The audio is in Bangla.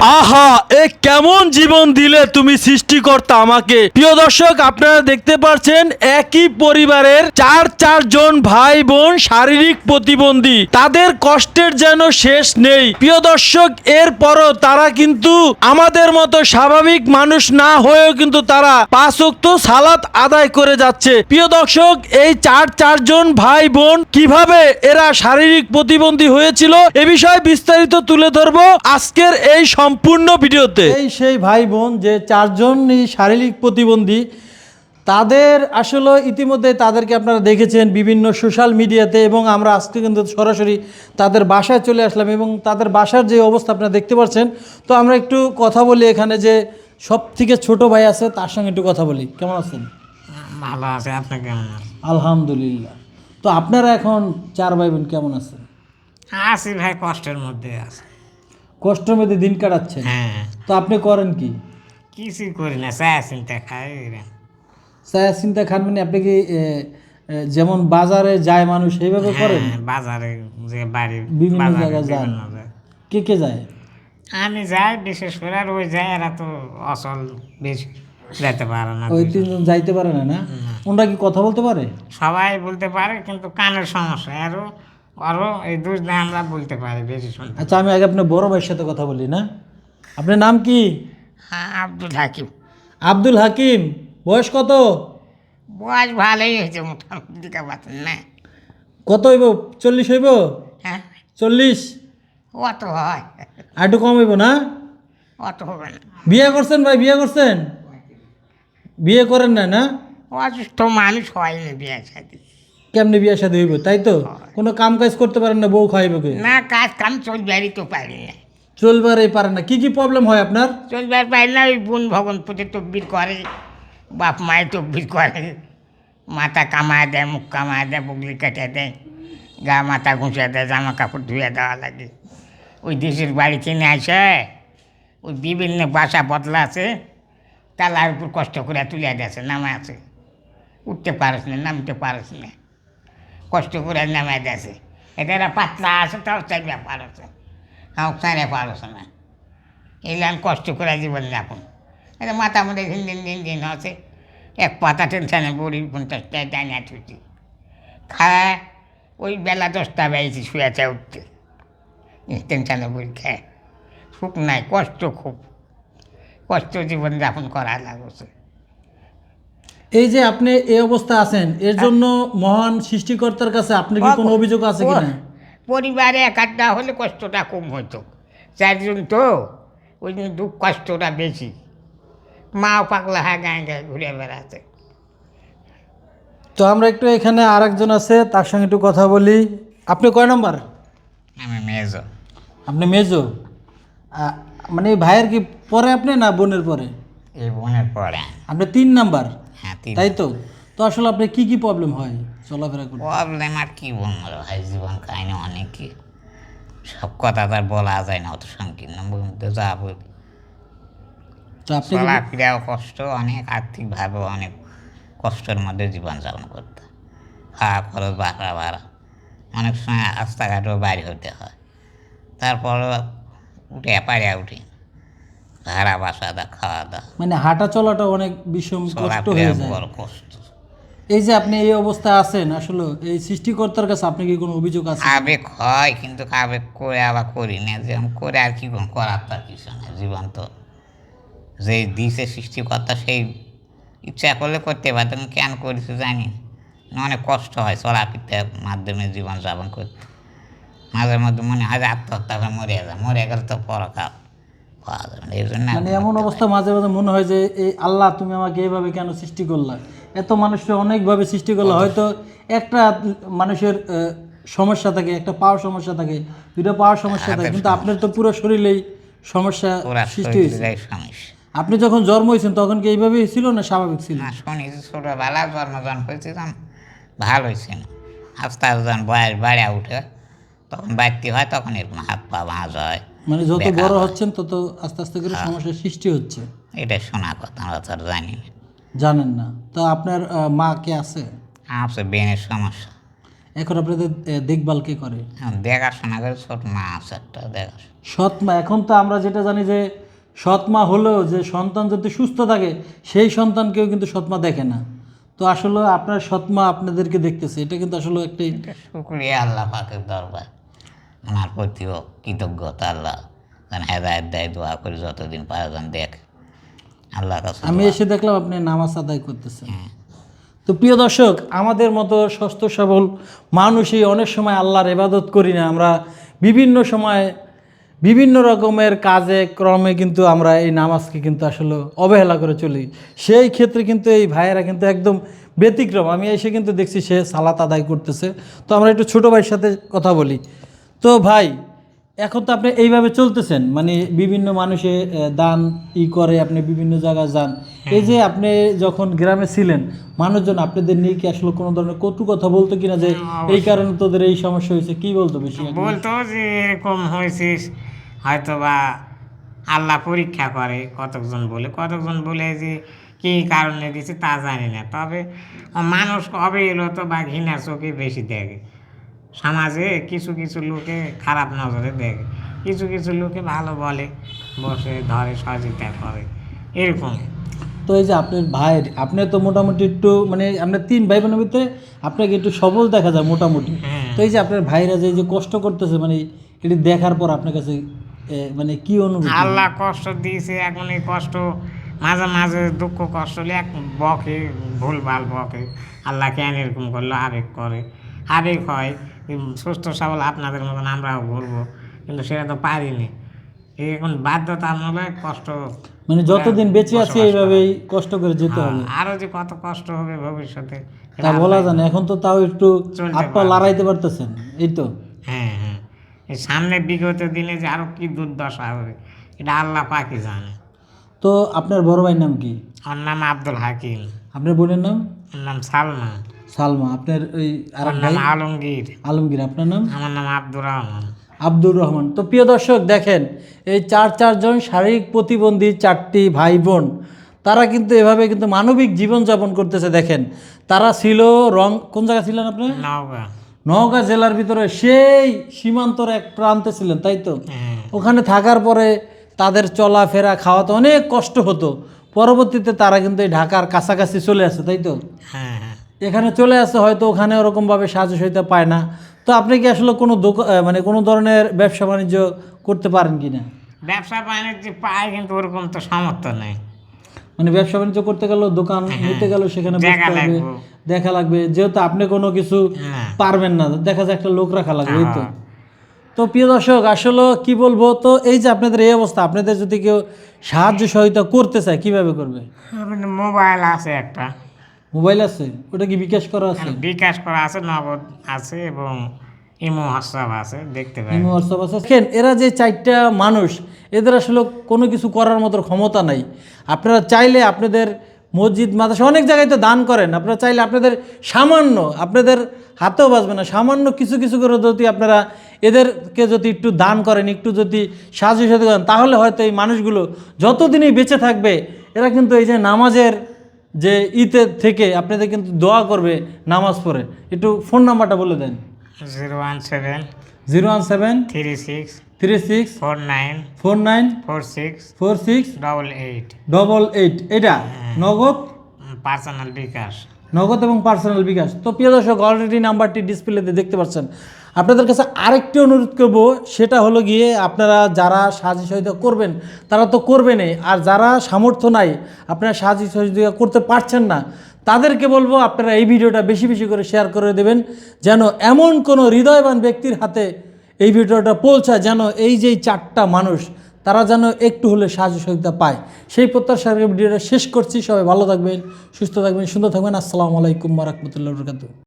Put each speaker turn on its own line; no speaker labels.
আহা, এ কেমন জীবন দিলে তুমি সৃষ্টিকর্তা আমাকে? প্রিয় দর্শক, আপনারা দেখতে পাচ্ছেন একই পরিবারের চার চার জন ভাই বোন শারীরিক প্রতিবন্ধী। তাদের কষ্টের যেন শেষ নেই। প্রিয় দর্শক, এরপরও তারা কিন্তু আমাদের মতো স্বাভাবিক মানুষ না হয়েও কিন্তু তারা পাঁচ ওয়াক্ত সালাত আদায় করে যাচ্ছে। প্রিয় দর্শক, এই চার চারজন ভাই বোন কীভাবে এরা শারীরিক প্রতিবন্ধী হয়েছিল, এ বিষয়ে বিস্তারিত তুলে ধরবো। আজকের এই সম্পূর্ণ ভিডিওতে। এই সেই ভাই বোন যে চারজনই শারীরিক প্রতিবন্ধী তাদের আসলে ইতিমধ্যে তাদেরকে আপনারা দেখেছেন বিভিন্ন সোশ্যাল মিডিয়াতে এবং আমরা আজকে কিন্তু সরাসরি তাদের বাসায় চলে আসলাম এবং তাদের বাসার যে অবস্থা আপনারা দেখতে পাচ্ছেন তো আমরা একটু কথা বলি এখানে যে সব থেকে ছোট ভাই আছে তার সঙ্গে একটু কথা বলি। কেমন আছেন?
ভালো আছে
আলহামদুলিল্লাহ। তো আপনারা এখন চার ভাই বোন কেমন আছেন?
আছি ভাই কষ্টের মধ্যে আছে।
কষ্টের মধ্যে দিন কাটাচ্ছেন।
হ্যাঁ।
তো আপনি করেন কি?
কিছুই করি না চিন্তা খাই।
চিন্তা খান মানে আপনি কি যেমন বাজারে যায় মানুষ সেইভাবে করেন?
হ্যাঁ, বাজারে যে বাড়ি
বিভিন্ন জায়গায়। কে কে যায়?
আমি যাই বিশেষ করে আর ওই যায় এরা তো অচল বেশি যেতে পারে না
ওই তিনজন যাইতে পারে না না? ওনারা কি কথা বলতে পারে?
সবাই বলতে পারে কিন্তু কানের সমস্যা। আরও আরও এই দুই দিন আমরা বলতে পারি বেশি শুনতে
আচ্ছা আমি আগে আপনার বড় ভাইয়ের সাথে কথা বলি না? আপনার নাম কি?
হ্যাঁ আব্দুল হাকিম।
আব্দুল হাকিম বয়স কত?
বয়স ভালোই হয়েছে মোটামুটি দিকে না?
কত হইব? চল্লিশ হইব?
হ্যাঁ।
চল্লিশ?
অত হয়।
আর একটু কম হইব না?
অত হবে না।
বিয়ে করছেন ভাই বিয়ে করছেন? বিয়ে করেন না না?
অসুস্থ মানুষ হয়নি বিয়ে সাথে।
কেমনি বিয়ে সাথে হইব তাই তো? কোনো কাম কাজ করতে পারেন না বউ খাইবে কে?
না কাজ কাম চলবারই তো পারি না।
চলবারই পারে না। কি কি প্রবলেম হয় আপনার?
চলবার পারি না ওই বোন ভগন পুজো তব্বির করে বাপ মায়ের তব্বির করে। মাথা কামায় দেয় মুখ কামায় দেয় বুগলি কেটে দেয় গা মাথা ঘুষে দেয় জামা কাপড় ধুয়ে দেওয়া লাগে। ওই দেশের বাড়ি কিনে আসে ওই বিভিন্ন বাসা বদলা আছে তালার উপর কষ্ট করে তুলে দিয়েছে নামে আছে। উঠতে পারিস না নামতে পারিস না। কষ্ট করে নামাই দিয়েছে এটা পাতলা আছে তাও চাই ব্যাপার আছে। তাও চাইলে পারছ না। এলাম কষ্ট করে জীবন যাপন। এটা মাথা মধ্যে দিন দিন দিন দিন হচ্ছে এক পাতা টেনশনে বুড়ি পঞ্চাশ টাকা ডাইনা ছুটি। খায়, ওই বেলা দশটা বেড়েছি শুয়েছে উঠতে। টেনশনে বুড়ি খায়। সুখ নাই, কষ্ট খুব। কষ্ট জীবন যাপন করা লাগছে।
এই যে আপনি এই অবস্থা আছেন এর জন্য মহান সৃষ্টিকর্তার কাছে আপনি কি কোনো অভিযোগ আছে কিনা?
পরিবারে এক আধটা হলে কষ্টটা কম হতো চারজন তো ওই জন্য দুঃখ কষ্টটা বেশি। মাও পাগলা হ্যাঁ গায়ে গায়ে ঘুরে বেড়াতে
তো আমরা একটু এখানে আর একজন আছে তার সঙ্গে একটু কথা বলি। আপনি কয় নম্বর?
আমি মেজ।
আপনি মেজো? মানে ভাইয়ের কি পরে আপনি না বোনের পরে?
এই বোনের পরে।
আপনি তিন নাম্বার। তাই তো? তো আসলে আপনার কি কি প্রবলেম হয় চলাফেরা করতে?
প্রবলেম আর কি বলব ভাই? জীবন কাহিনী অনেক কি? সব কথা তার বলা যায় না অত সংকীর্ণ বলতে যা বলি। চলাফেরাও কষ্ট অনেক আর্থিকভাবেও অনেক কষ্টের মধ্যে জীবনযাপন করতে। খাওয়া খরচ ভাড়া ভাড়া অনেক সময় রাস্তাঘাটেও বাইরে হতে হয়। তারপরে উঠে পাড়িয়া উঠি। ভাড়া বাসা দা খাওয়া দাওয়া।
মানে হাঁটা চলাটা অনেক বিষম কষ্ট হয়ে যায়।
কষ্ট।
এই যে আপনি এই অবস্থায় আছেন আসলে এই সৃষ্টিকর্তার কাছে আপনি কি কোনো অভিযোগ আছে?
আবেগ হয় কিন্তু আবেগ করে আবার করি না। যে আমি করে আর কি করব? করার তার কিছু না জীবন তো যে দিছে সৃষ্টিকর্তা সেই ইচ্ছা করলে করতে পারতাম কেন করেছে জানি অনেক কষ্ট হয় চলাফিরতে মাধ্যমে জীবন যাপন করতে। মাঝে মধ্যে মনে হয় যে আত্মহত্যা করে মরে যায়। মরে গেলে তো পরকাল। পাওয়া যাবে না জন্য
মানে এমন অবস্থা মাঝে মাঝে মনে হয় যে এই আল্লাহ তুমি আমাকে এইভাবে কেন সৃষ্টি করলা? এত মানুষকে অনেকভাবে সৃষ্টি করলা। হয়তো একটা মানুষের সমস্যা থাকে একটা পাওয়ার সমস্যা থাকে দুটো পাওয়ার সমস্যা থাকে কিন্তু আপনার তো পুরো শরীরেই সমস্যা সৃষ্টি হয়েছে। আপনি যখন জন্ম হয়েছেন তখন কি এইভাবেই ছিল না স্বাভাবিক ছিল?
ছোটোবেলা জন্মজন হয়েছিলাম ভালো হয়েছে না আস্তে আস্তে বয়স বাড়িয়া উঠে তখন বাড়তি হয় তখন এরকম হাত পা ভাঁজ হয়।
মানে যত বড় হচ্ছেন তত আস্তে আস্তে করে সমস্যার সৃষ্টি হচ্ছে।
এটা শোনা কথা আমরা তো জানি না।
জানেন না। তো আপনার মা কে আছে?
আছে বেনের সমস্যা।
এখন আপনাদের দেখভাল কে করে?
দেখাশোনা করে ছোট মা আছে একটা দেখাশোনা।
সৎমা এখন তো আমরা যেটা জানি যে সৎমা হলেও যে সন্তান যদি সুস্থ থাকে সেই সন্তানকেও কিন্তু সৎমা দেখে না। তো আসলে আপনার সৎমা আপনাদেরকে দেখতেছে এটা কিন্তু আসলে একটি
শুক্রিয়া আল্লাহ পাকের দরবার। ওনার প্রতিও কৃতজ্ঞতা আল্লাহ। যেন হেদায়ত দেয় দোয়া করে যতদিন পারে যেন দেখ। আল্লাহ কাছে
আমি এসে দেখলাম আপনি নামাজ আদায় করতেছেন। তো প্রিয় দর্শক আমাদের মতো সুস্থ সবল মানুষই অনেক সময় আল্লাহর ইবাদত করি না। আমরা বিভিন্ন সময় বিভিন্ন রকমের কাজে ক্রমে কিন্তু আমরা এই নামাজকে কিন্তু আসলে অবহেলা করে চলি। সেই ক্ষেত্রে কিন্তু এই ভাইয়েরা কিন্তু একদম ব্যতিক্রম। আমি এসে কিন্তু দেখছি সে সালাত আদায় করতেছে। তো আমরা একটু ছোটো ভাইয়ের সাথে কথা বলি। তো ভাই এখন তো আপনি এইভাবে চলতেছেন মানে বিভিন্ন মানুষে দান ই করে আপনি বিভিন্ন জায়গায় যান। এই যে আপনি যখন গ্রামে ছিলেন মানুষজন আপনাদের নিয়ে কি আসলে কোনো ধরনের কটু কথা বলতো কিনা যে এই কারণে তোদের এই সমস্যা হয়েছে কি বলতো বেশি
বলতো যে এরকম হয়েছিস হয়তো বা আল্লাহ পরীক্ষা করে কতজন বলে। কতজন বলে যে কী কারণে দিছে তা জানি না। তবে মানুষ কবে এলো তো বা ঘৃণার চোখে বেশি দেখে। সমাজে কিছু কিছু লোকে খারাপ নজরে দেখে কিছু কিছু লোকে ভালো বলে বসে ধরে সহযোগিতা করে এরকম।
তো এই যে আপনার ভাইয়ের আপনি তো মোটামুটি একটু মানে আপনার তিন ভাই বোনের ভিতরে আপনাকে একটু সবল দেখা যায় মোটামুটি।
হ্যাঁ।
তো এই যে আপনার ভাইরা যে যে কষ্ট করতেছে মানে এটি দেখার পর আপনার কাছে মানে কি অনুভূতি?
আল্লাহ কষ্ট দিয়েছে এখন এই কষ্ট মাঝে মাঝে দুঃখ কষ্ট হলে এক বকে ভুল ভালো বকে আল্লাহ কেন এরকম করল আবেগ করে আবেগ হয়। সুস্থ সবল আপনাদের মতন আমরাও ঘুরবো কিন্তু সেটা তো পারিনি। এখন বাধ্যতামূলক কষ্ট
মানে যতদিন বেঁচে আছি এইভাবেই কষ্ট করে যেতে হবে।
আরও যে কত কষ্ট হবে ভবিষ্যতে
তা বলা জানে এখন তো তাও একটু হাত পা লড়াইতে পারতেছেন এই তো।
হ্যাঁ হ্যাঁ। সামনে বিগত দিনে যে আরও কি দুর্দশা হবে এটা আল্লাহ পাকি জানে।
তো আপনার বড় ভাইয়ের নাম কি?
ওর নাম আব্দুল হাকিম।
আপনার বোনের নাম?
নাম সালমান।
সালমা আপনার ওই আর
নাম আলমগীর।
আলমগীর আপনার নাম?
আমার নাম আব্দুর রহমান।
আব্দুর রহমান। তো প্রিয় দর্শক দেখেন এই চার চারজন শারীরিক প্রতিবন্ধী চারটি ভাই বোন তারা কিন্তু এভাবে কিন্তু মানবিক জীবনযাপন করতেছে দেখেন। তারা ছিল রং কোন জায়গা ছিলেন আপনি?
নওগাঁ।
নওগাঁ জেলার ভিতরে সেই সীমান্তর এক প্রান্তে ছিলেন তাই তো?
হ্যাঁ।
ওখানে থাকার পরে তাদের চলাফেরা খাওয়াতে অনেক কষ্ট হতো। পরবর্তীতে তারা কিন্তু এই ঢাকার কাছাকাছি চলে আসে তাই তো?
হ্যাঁ হ্যাঁ।
এখানে চলে আসে হয়তো ওখানে ওরকমভাবে সাহায্য সহায়তা পায় না। তো আপনি কি আসলে কোনো দোকান মানে কোনো ধরনের ব্যবসা বাণিজ্য করতে পারেন কি না?
ব্যবসা বাণিজ্য পায় কিন্তু ওরকম তো সামর্থ্য নেই।
মানে ব্যবসা বাণিজ্য করতে গেলেও দোকান নিতে গেলেও সেখানে
হ্যাঁ, দেখা লাগবে।
যেহেতু আপনি কোনো কিছু পারবেন না দেখা যায় একটা লোক রাখা লাগবে এই তো।
হ্যাঁ।
তো প্রিয় দর্শক আসলে কি বলব তো এই যে আপনাদের এই অবস্থা আপনাদের যদি কেউ সাহায্য সহায়তা করতে চায় কীভাবে করবে?
মোবাইল আছে একটা।
মোবাইল আছে? ওটা কি বিকাশ করা আছে?
বিকাশ করা আছে নগদ আছে এবং ইমো হোয়াটসঅ্যাপ আছে দেখতে পাই
ইমো হোয়াটসঅ্যাপ আছে। দেখেন এরা যে চারটা মানুষ এদের আসলে কোনো কিছু করার মতো ক্ষমতা নাই। আপনারা চাইলে আপনাদের মসজিদ মাদ্রাসা অনেক জায়গায় তো দান করেন। আপনারা চাইলে আপনাদের সামান্য আপনাদের হাতেও বাঁচবে না। সামান্য কিছু কিছু করে যদি আপনারা এদেরকে যদি একটু দান করেন একটু যদি সাহায্য সাথে করেন তাহলে হয়তো এই মানুষগুলো যতদিনই বেঁচে থাকবে এরা কিন্তু এই যে নামাজের যে ঈতে থেকে আপনাদের কিন্তু দোয়া করবে নামাজ পড়ে। একটু ফোন নাম্বারটা বলে দেন।
Zero one seven
zero one seven
three six
three six
four nine
four nine
four six
four six
double eight.
Double eight. এটা নগদ?
পার্সোনাল বিকাশ।
নগদ এবং পার্সোনাল বিকাশ। তো প্রিয় দর্শক অলরেডি নাম্বারটি ডিসপ্লেতে দেখতে পাচ্ছেন। আপনাদের কাছে আরেকটি অনুরোধ করব, সেটা হলো গিয়ে আপনারা যারা সাহায্য সহযোগিতা করবেন, তারা তো করবেনই আর যারা সামর্থ্য নাই, আপনারা সাহায্য সহযোগিতা করতে পারছেন না, তাদেরকে বলব আপনারা এই ভিডিওটা বেশি বেশি করে শেয়ার করে দেবেন, যেন এমন কোনো হৃদয়বান ব্যক্তির হাতে এই ভিডিওটা পৌঁছায়, যেন এই যে চারটা মানুষ, তারা যেন একটু হলে সাহায্য সহযোগিতা পায়। সেই প্রত্যাশার ভিডিওটা শেষ করছি। সবাই ভালো থাকবেন, সুস্থ থাকবেন, সুন্দর থাকবেন। আসসালামু আলাইকুম রহমতুল্লাহ বরকাতু